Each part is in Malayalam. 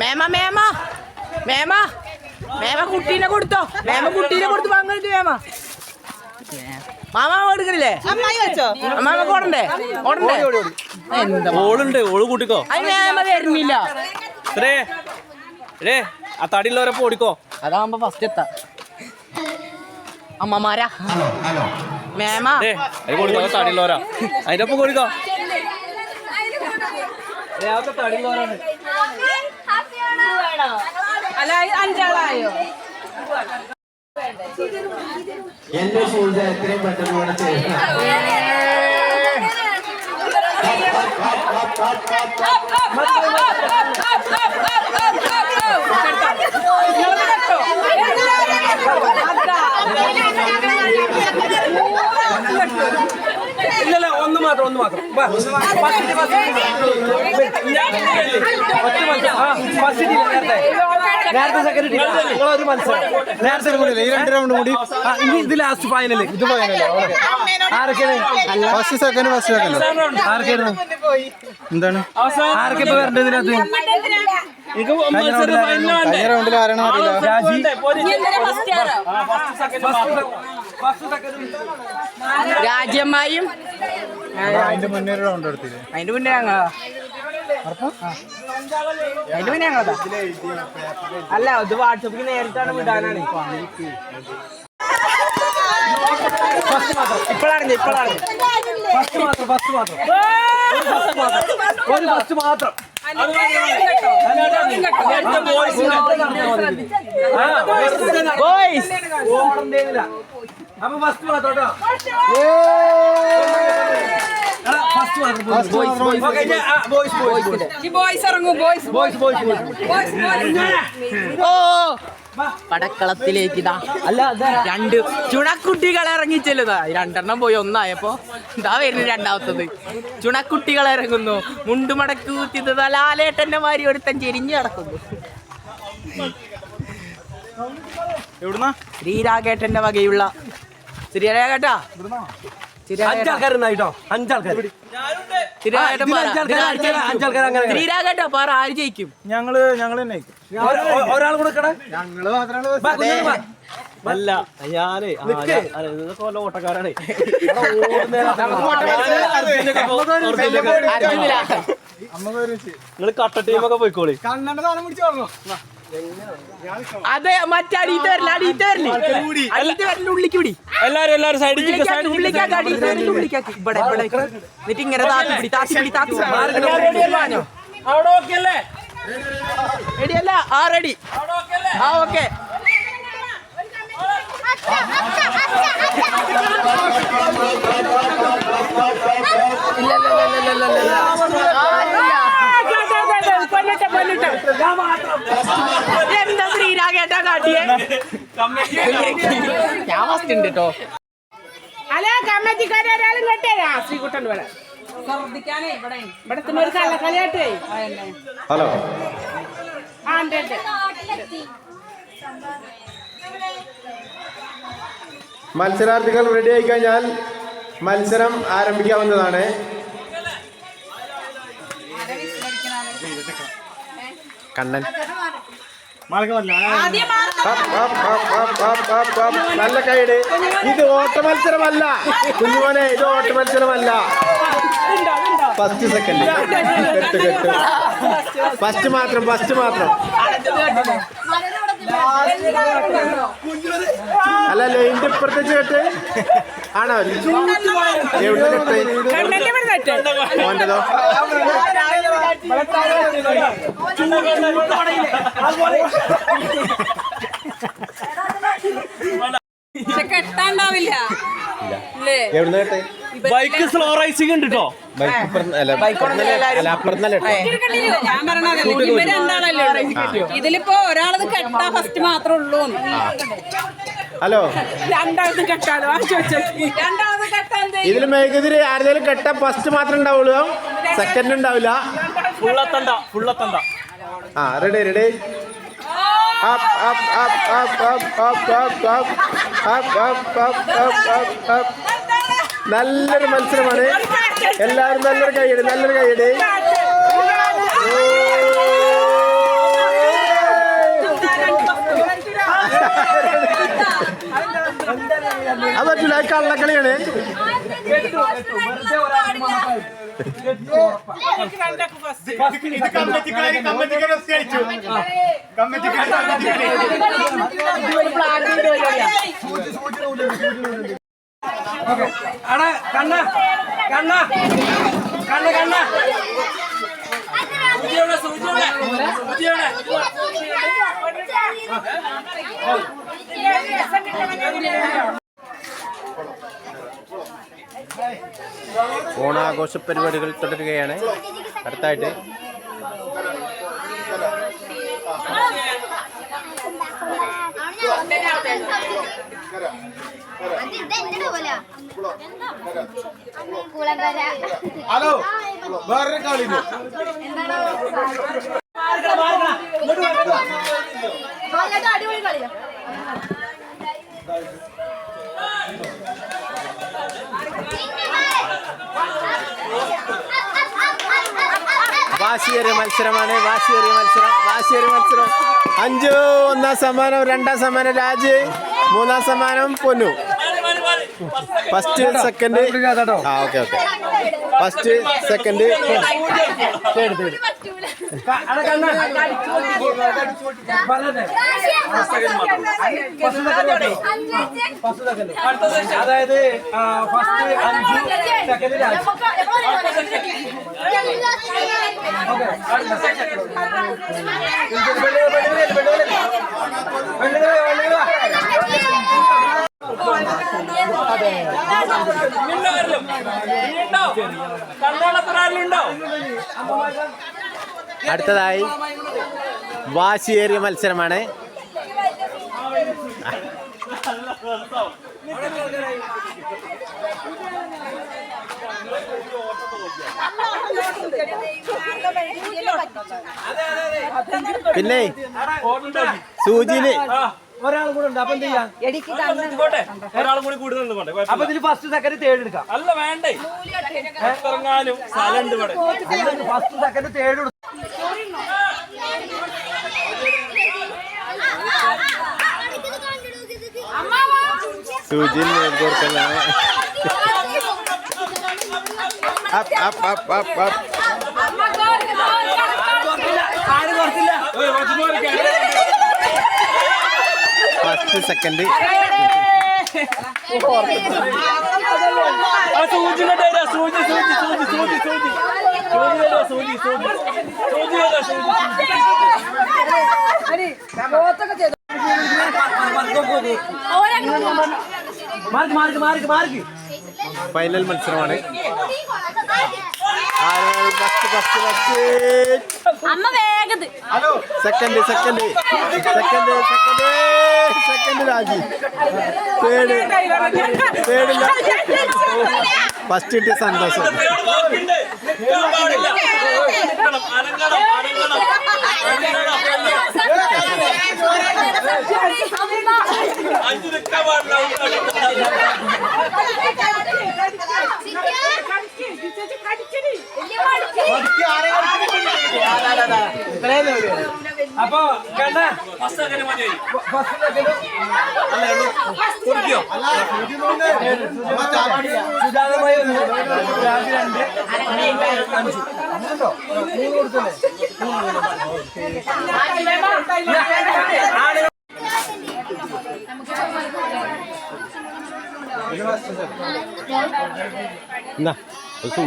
മേമ മേമ. മേമ. മേമ കുട്ടീനെ കൊടുത്തോ. മേമ കുട്ടീനെ കൊടുത്ത് പങ്കെടുത്തു മേമ. മാമ എടുക്കണില്ലേ? അമ്മാമ ഓടണ്ടേ? ഓടണ്ടേ? എന്താ? ഓളുണ്ട് ഓൾ കൂട്ടിക്കോ. അത് മേമ വരുന്നില്ല റേ രേ ആ തടിയുള്ളവരപ്പോ ഓടിക്കോ. അതാവുമ്പോ ഫസ്റ്റ് എത്താ. അമ്മമാരാ. മേമ. തടിയുള്ളവരാ. അതിന്റെ ഒപ്പം കൊടുക്കോ തടിയുള്ളവരാണ് അല്ല അഞ്ചാളായോ? എന്റെ പൂജ എത്രയും പെട്ടെന്ന് ഇവിടെ ചെയ്യണം ഇല്ലല്ല ഒന്ന് മാത്രം ഒന്ന് മാത്രം. വാ. ഫസ്റ്റ് ഫസ്റ്റ് നേരത്തെ. നേരത്തെ സെക്കൻഡ് ടീം നിങ്ങളൊരു മത്സരം. നേരത്തെ ഈ രണ്ട് റൗണ്ട് കൂടി. ഇനി ഇത് ലാസ്റ്റ് ഫൈനൽ ഇത് ഫൈനൽ ആരൊക്കെയാണ്? ഫസ്റ്റ് സെക്കൻഡ് ഫസ്റ്റ് സെക്കൻഡ് ആരൊക്കെയായിരുന്നു? എന്താണ്? ആരൊക്കെ ഇപ്പൊ വരേണ്ടത് ഇതിനകത്ത്? കഴിഞ്ഞ റൗണ്ടിൽ ആരാണ് അറിയില്ല രാജി. രാജ്യമായും അതിന്റെ മുന്നേ ഒരു റൗണ്ട് എടുത്തില്ലേ? അതിന്റെ മുന്നേ ഞങ്ങളാ അതിന്റെ മുന്നേ ഞങ്ങളതാ. അല്ല ഇത് വാട്സപ്പിൽ നേരിട്ടാണ് വിടാനാണ്. ഇപ്പോഴാണ് ഇപ്പോഴാണ് ഫസ്റ്റ് മാത്രം ഫസ്റ്റ് മാത്രം. ഒരു ഫസ്റ്റ് മാത്രം. ബോയ്സ് അപ്പൊ ഫസ്റ്റ് മാത്രം boys boys boys boys boys ഇറങ്ങും ബോയ്സ് ബോയ്സ് ബോയ്സ് ബോയ്സ് ഓ. പടക്കളത്തിലേക്ക് ഇതാ. അല്ല രണ്ട് ചുണക്കുട്ടികൾ ഇറങ്ങിച്ചെല്ലുതാ. രണ്ടെണ്ണം പോയി ഒന്നായപ്പോ ഇതാ വരുന്നു രണ്ടാമത്തത്. ചുണക്കുട്ടികൾ ഇറങ്ങുന്നു. മുണ്ടുമടക്ക് കുത്തിയത് ലാലേട്ടന്റെ മാരി ഒരുത്തൻ ചെരിഞ്ഞു കിടക്കുന്നു. എവിടുന്നാ? ശ്രീരാഗേട്ടന്റെ വകയുള്ള ശരിയായ പറ. ആര് ജയിക്കും? ഞങ്ങൾ ഞങ്ങൾ തന്നെ ഒരാൾ കൊടുക്കണേ ഞങ്ങൾ മാത്രമാണ് അല്ല നിങ്ങൾ കട്ട ടീമൊക്കെ പോയിക്കോളി. കണ്ണന്റെ സാധനം അതെ മറ്റേ അടിയിട്ട് വരില്ല അടിയിട്ട് വരില്ല അടിയിട്ട് വരില്ല ഉള്ളിക്ക് വിടി എല്ലാരും എല്ലാരും സൈഡിലേക്ക് സൈഡിലേക്ക് ഉള്ളിക്കാക്ക് അടിയിട്ട് വരില്ല ഉള്ളിക്കാക്ക് ഇവിടെ ഇവിടെ. എന്നിട്ട് ഇങ്ങനെ താത്തി പിടി താത്തി പിടി താത്തി അവിടെ ഓക്കെ റെഡി അല്ല? ആ റെഡി ആ ഓക്കെ ഇല്ല ഇല്ല ഇല്ല ഇല്ല ഇല്ല. എന്താ ശ്രീരാഗേട്ടാ കാട്ടിയേ? ഞാൻ ഫസ്റ്റ് ഉണ്ട് കേട്ടോ അല്ല കമ്മറ്റിക്കാരൊരാളും കേട്ടേരാ ശ്രീകുട്ടൻ ഇവിടെ. ഇവിടത്തെ ഇവിടെ. ഇവിടെ ഒരു കള്ളക്കളിയാട്ടേ ഹലോ. ആ ഉണ്ട്. മത്സരാർത്ഥികൾ റെഡി ആയി കഴിഞ്ഞാൽ മത്സരം ആരംഭിക്കാവുന്നതാണ് കണ്ണൻ ആദ്യം ആ up, up, up, up, up, up, up. നല്ല കൈയുടെ. ഇത് ഓട്ട മത്സരമല്ല കുഞ്ഞുമോനെ ഇത് ഓട്ട മത്സരമല്ല ഫസ്റ്റ് സെക്കൻഡ് കെട്ട് കെട്ട് ഫസ്റ്റ് മാത്രം ഫസ്റ്റ് മാത്രം. അല്ല ലൈന്റെ ഇപ്പുറത്തേക്ക് കെട്ട് ആണോ? എവിടെ കെട്ട് മോന്റെതോ പക്ഷെ കെട്ടാണ്ടാവില്ല. അല്ലേ എവിടുന്ന് കെട്ട്? ബൈക്ക് സ്ലോ റൈസിംഗ് ഉണ്ട് കേട്ടോ? ഞാൻ പറഞ്ഞതല്ലേ. ഇതിലിപ്പോ ഒരാളത് കെട്ടാ ഫസ്റ്റ് മാത്രമേ ഉള്ളൂ ഹലോ. രണ്ടാമത് കെട്ടാലോ? ആ ചോദിച്ചു. രണ്ടാമത് കെട്ടാൻ? ഇതിൽ മേഘതിരി ആരെങ്കിലും കെട്ടാ ഫസ്റ്റ് മാത്രമേ ഉണ്ടാവുള്ളൂ. സെക്കൻഡ് ഉണ്ടാവില്ല. ഫുള്ളത്തണ്ട ഫുള്ളത്തണ്ട ആ ready ready up up up up up up up up up up up up up up നല്ലൊരു മത്സരമാണ് എല്ലാവരും നല്ലൊരു കൈയിട് നല്ലൊരു കൈയിട് അത് പറ്റില്ല കള്ളക്കളിയാണ് അട കണ്ണ കണ്ണ കണ്ണ കണ്ണ ഓണാഘോഷ പരിപാടികൾ തുടരുകയാണ്. അടുത്തായിട്ട് കുളമ്പര ഹലോ. വേറൊരു കളി വാശിയേറിയ മത്സരമാണ് വാശിയേറിയ മത്സരം വാശിയേറിയ മത്സരം. അഞ്ചു ഒന്നാം സമ്മാനം രണ്ടാം സമ്മാനം രാജ്. മൂന്നാം സമ്മാനം പൊന്നു. First second. ആ ഓക്കെ ഓക്കെ. First second. അതായത് ഫസ്റ്റ് അഞ്ചു സെക്കൻഡ് രാജ്. അടുത്തതായി വാശിയേറിയ മത്സരമാണ്. പിന്നെ സൂചിന്. ഒരാൾ കൂടെ ഉണ്ട്. അപ്പൊ എന്ത് ചെയ്യാം? ഒരാളും കൂടി കൂടുതൽ നിന്നുകൊണ്ട് അപ്പൊ ഇതിന് ഫസ്റ്റ് സെക്കൻഡ് തേർഡ് എടുക്കാം. അല്ല വേണ്ടേ? ഇറങ്ങാനും സ്ഥലമുണ്ട് ഇവിടെ. ഫസ്റ്റ് സെക്കൻഡ് തേർഡ് എടുക്കാം സൂചിന് കൊടുക്കുന്നതാണ് up up up up up. First second ആ സൂചി കണ്ടേരാ സൂചി സൂചി സൂചി സൂചി സൂചി. സൂചി സൂചി സൂചി. Mark mark mark mark. Final മത്സരമാണ്. അമ്മ വേഗത്. Second second second second second Raji. Third third first കിട്ടിയ സന്തോഷം. അഞ്ച് നിൽക്കാൻ പാടില്ല അപ്പൊ കണ്ട സുജാതമായി ഒന്ന് രാജ് രണ്ട്. അഞ്ച്. അങ്ങനെയുണ്ടോ? മൂന്ന് കൊടുത്തല്ലേ? ആളുകൾ എന്നാ ഒരു സൂചി.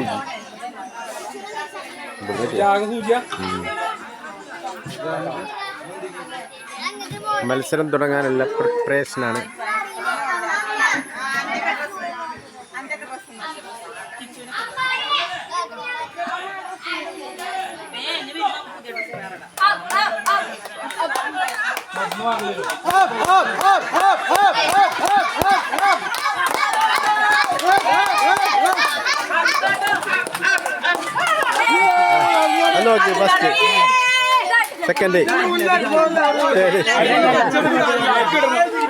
മത്സരം തുടങ്ങാനുള്ള പ്രിപ്പറേഷനാണ് ഹലോ ഫസ്റ്റ് സെക്കൻഡ്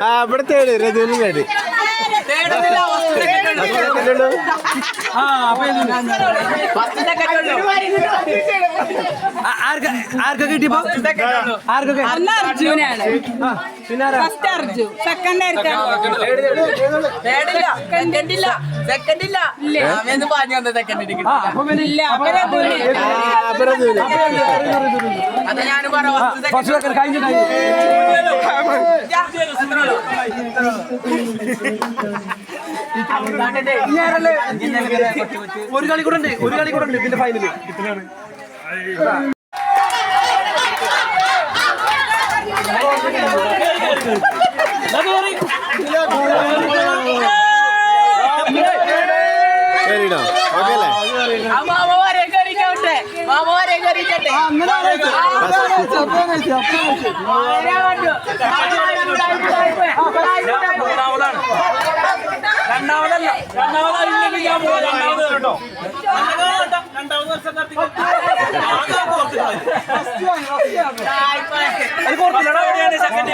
ആ ഇവിടെ തേർഡ് രജനി തേർഡ് സെക്കൻഡ് ആ അപ്പൊ ഇത് ഫസ്റ്റ് സെക്കൻഡ് ആ, ആ ആർക്കാ ആർക്കാ കിട്ടിയപ്പോ ആർക്കൊക്കെ അർജുനാണ് പിന്നെ സെക്കൻഡ് ആയിരിക്കാം തേടില്ല സെക്കൻഡ് ഇല്ല പറഞ്ഞു വന്ന അത് ഞാൻ സെക്കൻഡ് ആരല്ലേ? ഒരു കളി കൂടെ ഉണ്ട് ഒരു കളി കൂടെ ഉണ്ട് ഇതിന്റെ ഫൈനൽ രണ്ടാമതല്ല സെക്കൻഡ്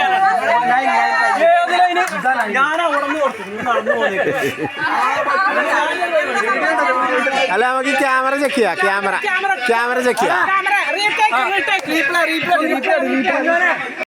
അല്ല നമുക്ക് ക്യാമറ ചെക്ക് ചെയ്യാം. ക്യാമറ. ക്യാമറ ചെക്ക് ചെയ്യാം. Retake replay replay replay replay